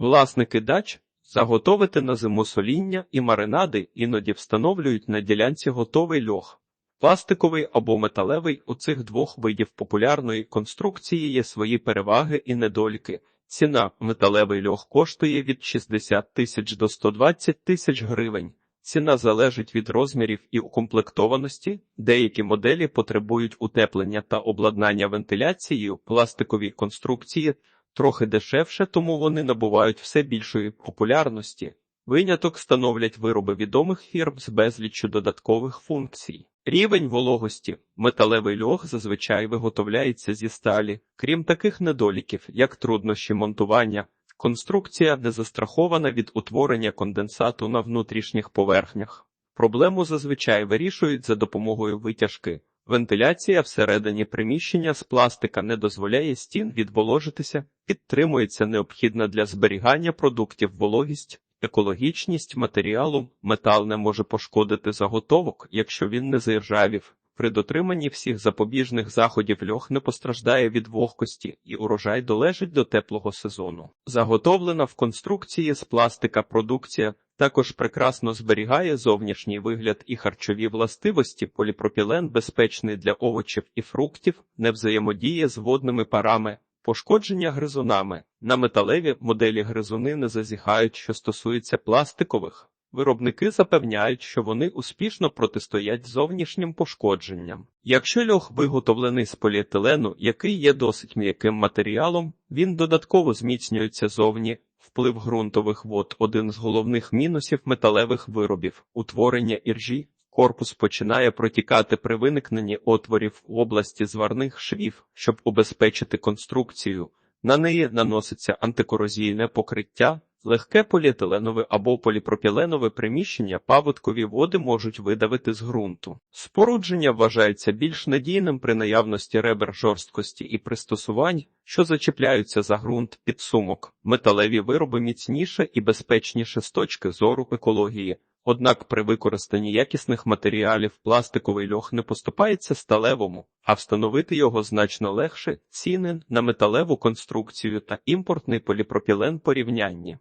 Власники дач заготовити на зиму соління і маринади іноді встановлюють на ділянці готовий льох. Пластиковий або металевий у цих двох видів популярної конструкції є свої переваги і недоліки. Ціна металевий льох коштує від 60 тисяч до 120 тисяч гривень. Ціна залежить від розмірів і укомплектованості. Деякі моделі потребують утеплення та обладнання вентиляцією, пластикові конструкції трохи дешевше, тому вони набувають все більшої популярності. Виняток становлять вироби відомих фірм з безліччю додаткових функцій. Рівень вологості. Металевий льох зазвичай виготовляється зі сталі, крім таких недоліків, як труднощі монтування. Конструкція не застрахована від утворення конденсату на внутрішніх поверхнях. Проблему зазвичай вирішують за допомогою витяжки. Вентиляція всередині приміщення з пластика не дозволяє стін відволожитися, підтримується необхідна для зберігання продуктів вологість, екологічність матеріалу, метал не може пошкодити заготовок, якщо він не заіржавів. При дотриманні всіх запобіжних заходів льох не постраждає від вогкості, і урожай долежить до теплого сезону. Заготовлена в конструкції з пластика продукція також прекрасно зберігає зовнішній вигляд і харчові властивості. Поліпропілен безпечний для овочів і фруктів, не взаємодіє з водними парами. Пошкодження гризунами на металеві моделі гризуни не зазіхають, що стосується пластикових. Виробники запевняють, що вони успішно протистоять зовнішнім пошкодженням. Якщо льох виготовлений з поліетилену, який є досить м'яким матеріалом, він додатково зміцнюється зовні. Вплив ґрунтових вод один з головних мінусів металевих виробів утворення іржі. Корпус починає протікати при виникненні отворів в області зварних швів, щоб убезпечити конструкцію. На неї наноситься антикорозійне покриття, легке поліетиленове або поліпропіленове приміщення паводкові води можуть видавити з ґрунту. Спорудження вважається більш надійним при наявності ребер жорсткості і пристосувань, що зачіпляються за ґрунт підсумок. Металеві вироби міцніше і безпечніше з точки зору екології. Однак при використанні якісних матеріалів пластиковий льох не поступається сталевому, а встановити його значно легше ціни на металеву конструкцію та імпортний поліпропілен порівнянні.